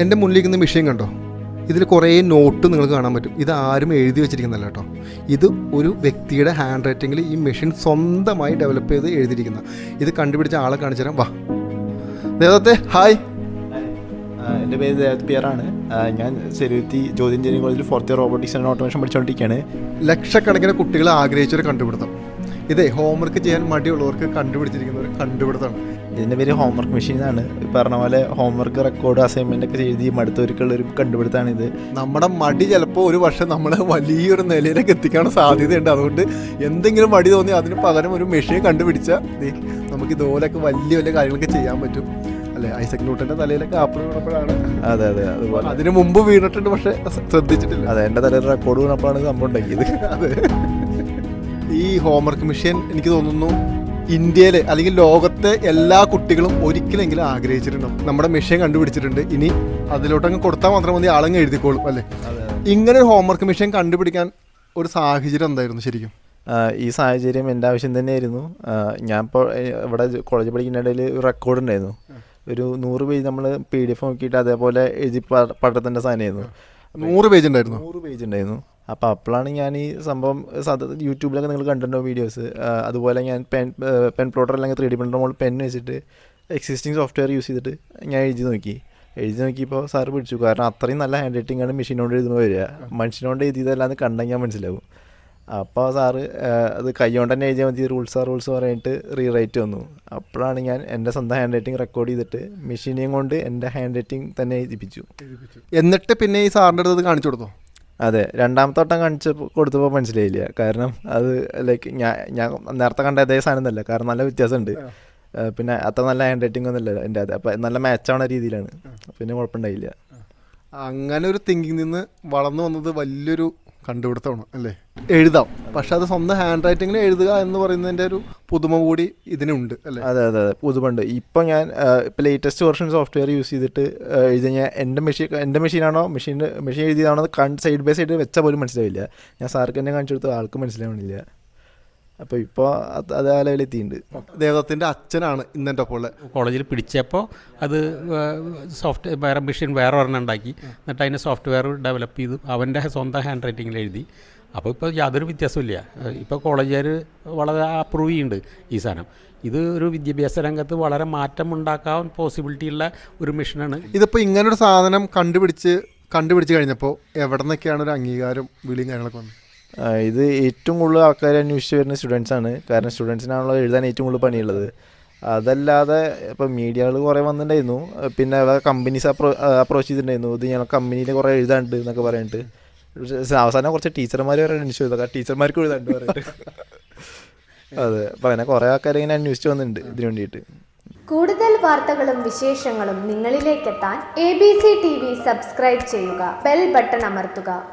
എന്റെ മുന്നിലിരിക്കുന്ന വിഷയം കണ്ടോ? ഇതിൽ കുറേ നോട്ട് നിങ്ങൾക്ക് കാണാൻ പറ്റും. ഇത് ആരും എഴുതി വെച്ചിരിക്കുന്നതല്ല കേട്ടോ. ഇത് ഒരു വ്യക്തിയുടെ ഹാൻഡ് റൈറ്റിങ്ങിൽ ഈ മെഷീൻ സ്വന്തമായി ഡെവലപ്പ് ചെയ്ത് എഴുതിയിരിക്കുന്ന. ഇത് കണ്ടുപിടിച്ച ആളെ കാണിച്ചു തരാം. വാ. ദേവത്തെ ഹായ്. എന്റെ പേര് ദേവത് പിയറാണ്. ഞാൻ ചെരുത്തി ജ്യോതി എഞ്ചിനീയറിംഗ് കോളേജിൽ fourth year robotics and automation പഠിച്ചുകൊണ്ടിരിക്കുകയാണ്. ലക്ഷക്കണക്കിന് കുട്ടികൾ ആഗ്രഹിച്ചൊരു കണ്ടുപിടുത്തം. ഇതേ ഹോംവർക്ക് ചെയ്യാൻ മടിയുള്ളവർക്ക് കണ്ടുപിടിച്ചിരിക്കുന്ന ഒരു കണ്ടുപിടുത്തമാണ്. ഇതിന്റെ പേര് ഹോംവർക്ക് മെഷീനാണ് പറഞ്ഞ പോലെ ഹോംവർക്ക് റെക്കോർഡ് അസൈൻമെന്റ് ഒക്കെ എഴുതി മടുത്തവർക്കുള്ള ഒരു കണ്ടുപിടുത്തമാണ് ഇത്. നമ്മുടെ മടി ചിലപ്പോൾ ഒരു വർഷം നമ്മളെ വലിയൊരു നിലയിലേക്ക് എത്തിക്കാൻ സാധ്യതയുണ്ട്. അതുകൊണ്ട് എന്തെങ്കിലും മടി തോന്നി അതിന് പകരം ഒരു മെഷീൻ കണ്ടുപിടിച്ചാൽ നമുക്ക് ഇതുപോലെയൊക്കെ വലിയ വലിയ കാര്യങ്ങളൊക്കെ ചെയ്യാൻ പറ്റും. അല്ലെ? ഐസക് ന്യൂട്ടന്റെ തലയിലൊക്കെ ആപ്പിൾ വീണപ്പോഴാണ് അതെ അതെ അതുപോലെ. അതിന് മുമ്പ് വീണിട്ടുണ്ട് പക്ഷെ ശ്രദ്ധിച്ചിട്ടില്ല. അതെ എന്റെ തലയിൽ റെക്കോർഡ് വീണപ്പോഴാണ് സംഭവം ഉണ്ടാക്കിയത്. അതെ. ഈ ഹോംവർക്ക് മെഷീൻ എനിക്ക് തോന്നുന്നു ഇന്ത്യയിലെ അല്ലെങ്കിൽ ലോകത്തെ എല്ലാ കുട്ടികളും ഒരിക്കലെങ്കിലും ആഗ്രഹിച്ചിട്ടുണ്ടാവും. നമ്മുടെ മെഷീൻ കണ്ടുപിടിച്ചിട്ടുണ്ട്. ഇനി അതിലോട്ടങ്ങ് കൊടുത്താൽ മാത്രം മതി ആളങ്ങ് എഴുതിക്കോളും അല്ലേ? ഇങ്ങനെ ഒരു ഹോംവർക്ക് മെഷീൻ കണ്ടുപിടിക്കാൻ ഒരു സാഹചര്യം എന്തായിരുന്നു ശരിക്കും? ഈ സാഹചര്യം എന്റെ ആവശ്യം തന്നെയായിരുന്നു. ഞാൻ ഇപ്പോൾ ഇവിടെ കോളേജ് പഠിക്കുന്ന ഇടയിൽ ഒരു റെക്കോർഡ് ഉണ്ടായിരുന്നു. ഒരു നൂറ് പേജ് നമ്മൾ പി ഡി എഫ് നോക്കിയിട്ട് അതേപോലെ എഴുതി പഠിത്തത്തിന്റെ സാധനമായിരുന്നു. നൂറ് പേജ് ഉണ്ടായിരുന്നു? നൂറ് പേജ് ഉണ്ടായിരുന്നു. അപ്പോൾ അപ്പോഴാണ് ഞാൻ ഈ സംഭവം യൂട്യൂബിലൊക്കെ നിങ്ങൾ കണ്ടിട്ടുണ്ടോ വീഡിയോസ് അതുപോലെ ഞാൻ പെൻ പെൻ പ്ലോട്ടർ അല്ലെങ്കിൽ ത്രീ ഡി പ്രിന്റർ മോൾ പെൻ വെച്ചിട്ട് എക്സിസ്റ്റിംഗ് സോഫ്റ്റ്വെയർ യൂസ് ചെയ്തിട്ട് ഞാൻ എഴുതി നോക്കി. എഴുതി നോക്കിയപ്പോൾ സാറ് പിടിച്ചു. കാരണം അത്രയും നല്ല ഹാൻഡ് റൈറ്റിംഗ് ആണ് മെഷീനോട് എഴുതുന്നത് വരിക. മനുഷ്യനോട് എഴുതിയതല്ലാന്ന് കണ്ടെങ്കിൽ മനസ്സിലാവും. അപ്പോൾ സാറ് അത് കൈകൊണ്ട് തന്നെ എഴുതിയാൽ മതി. റൂൾസ് ആ റൂൾസ് പറഞ്ഞിട്ട് റീറൈറ്റ് വന്നു. അപ്പോഴാണ് ഞാൻ എന്റെ സ്വന്തം ഹാൻഡ് റൈറ്റിംഗ് റെക്കോർഡ് ചെയ്തിട്ട് മെഷീനെയും കൊണ്ട് എന്റെ ഹാൻഡ് റൈറ്റിംഗ് തന്നെ എഴുതിപ്പിച്ചു. എന്നിട്ട് പിന്നെ ഈ സാറിന്റെ അടുത്ത് കാണിച്ചു കൊടുത്തോ? അതെ രണ്ടാമത്തെ വട്ടം കാണിച്ച് കൊടുത്തപ്പോൾ മനസ്സിലായില്ല. കാരണം അത് ലൈക്ക് ഞാൻ ഞാൻ നേരത്തെ കണ്ട അതേ സാധനം എന്നല്ല കാരണം നല്ല വ്യത്യാസമുണ്ട്. ഉണ്ട് പിന്നെ അത്ര നല്ല ഹാൻഡ് റൈറ്റിംഗ് ഒന്നും ഇല്ല എന്റെ അത്. അപ്പം നല്ല മാച്ചാവണ രീതിയിലാണ്. പിന്നെ കുഴപ്പമുണ്ടായില്ല. അങ്ങനെ ഒരു തിങ്കിങ് നിന്ന് വളർന്നു വന്നത് വലിയൊരു കണ്ടുപിടുത്തമാണ് അല്ലേ? എഴുതാം. പക്ഷെ അത് സ്വന്തം ഹാൻഡ് റൈറ്റിങ്ങിൽ എഴുതുക എന്ന് പറയുന്നതിന്റെ ഒരു പുതുമ കൂടി ഇതിനുണ്ട് അല്ലേ? അതെ അതെ അതെ. പുതുമുണ്ട് ഇപ്പം ഞാൻ ഇപ്പം ലേറ്റസ്റ്റ് വെർഷൻ സോഫ്റ്റ്വെയർ യൂസ് ചെയ്തിട്ട് എഴുതി ഞാൻ എന്റെ മെഷീൻ എന്റെ മെഷീനാണോ മെഷീൻ മെഷീൻ എഴുതിയതാണോ കണ്ട് സൈഡ് ബൈ സൈഡ് വെച്ചാൽ പോലും മനസ്സിലാവില്ല. ഞാൻ സാർക്ക് തന്നെ കാണിച്ചു കൊടുത്ത ആൾക്ക് മനസ്സിലാവണില്ല. അപ്പോൾ ഇപ്പോൾ അത് ആ ലെവലെത്തിയിട്ടുണ്ട് ദേവത്തിന്റെ അച്ഛനാണ് ഇന്നെന്റെ ഒപ്പം ഉള്ളത്. കോളേജിൽ പിടിച്ചപ്പോൾ അത് സോഫ്റ്റ്വെയർ വേറെ മെഷീൻ വേറെ ഒരെണ്ണം ഉണ്ടാക്കി. എന്നിട്ട് അതിന് സോഫ്റ്റ്വെയർ ഡെവലപ്പ് ചെയ്തു. അവന്റെ സ്വന്തം ഹാൻഡ് റൈറ്റിങ്ങിൽ എഴുതി. അപ്പോൾ ഇപ്പോൾ യാതൊരു വ്യത്യാസമില്ല ഇപ്പോൾ കോളേജുകാർ വളരെ അപ്രൂവ് ചെയ്യുന്നുണ്ട് ഈ സാധനം. ഇത് ഒരു വിദ്യാഭ്യാസ രംഗത്ത് വളരെ മാറ്റം ഉണ്ടാക്കാൻ പോസിബിലിറ്റി ഉള്ള ഒരു മെഷീനാണ് ഇതിപ്പോൾ ഇങ്ങനൊരു സാധനം കണ്ടുപിടിച്ച് കണ്ടുപിടിച്ച് കഴിഞ്ഞപ്പോൾ എവിടെ നിന്നൊക്കെയാണ് ഒരു അംഗീകാരം വിളിയും കാര്യങ്ങളൊക്കെ വന്നത്? ഇത് ഏറ്റവും കൂടുതൽ ആൾക്കാർ അന്വേഷിച്ച് വരുന്ന സ്റ്റുഡൻസ് ആണ്. കാരണം സ്റ്റുഡൻസിനാണല്ലോ എഴുതാൻ ഏറ്റവും കൂടുതൽ പണിയുള്ളത്. അതല്ലാതെ ഇപ്പം മീഡിയകൾ കുറേ വന്നിട്ടുണ്ടായിരുന്നു. പിന്നെ കമ്പനീസ് അപ്രോ അപ്രോച്ച് ചെയ്തിട്ടുണ്ടായിരുന്നു. ഇത് ഞങ്ങൾ കമ്പനിയിൽ കുറേ എഴുതാനുണ്ട് എന്നൊക്കെ പറഞ്ഞിട്ട്. അവസാനം കുറച്ച് ടീച്ചർമാർ വരെ അന്വേഷിച്ചു ചെയ്തത് ടീച്ചർമാർക്ക് എഴുതാണ്ട് പറഞ്ഞിട്ട്. അതെ. അപ്പം അങ്ങനെ കുറേ ആൾക്കാർ ഇങ്ങനെ അന്വേഷിച്ച് വന്നിട്ടുണ്ട് ഇതിനു വേണ്ടിയിട്ട്. കൂടുതൽ വാർത്തകളും വിശേഷങ്ങളും നിങ്ങളിലേക്കെത്താൻ A B C T V subscribe ചെയ്യുക. ബെൽ ബട്ടൺ അമർത്തുക.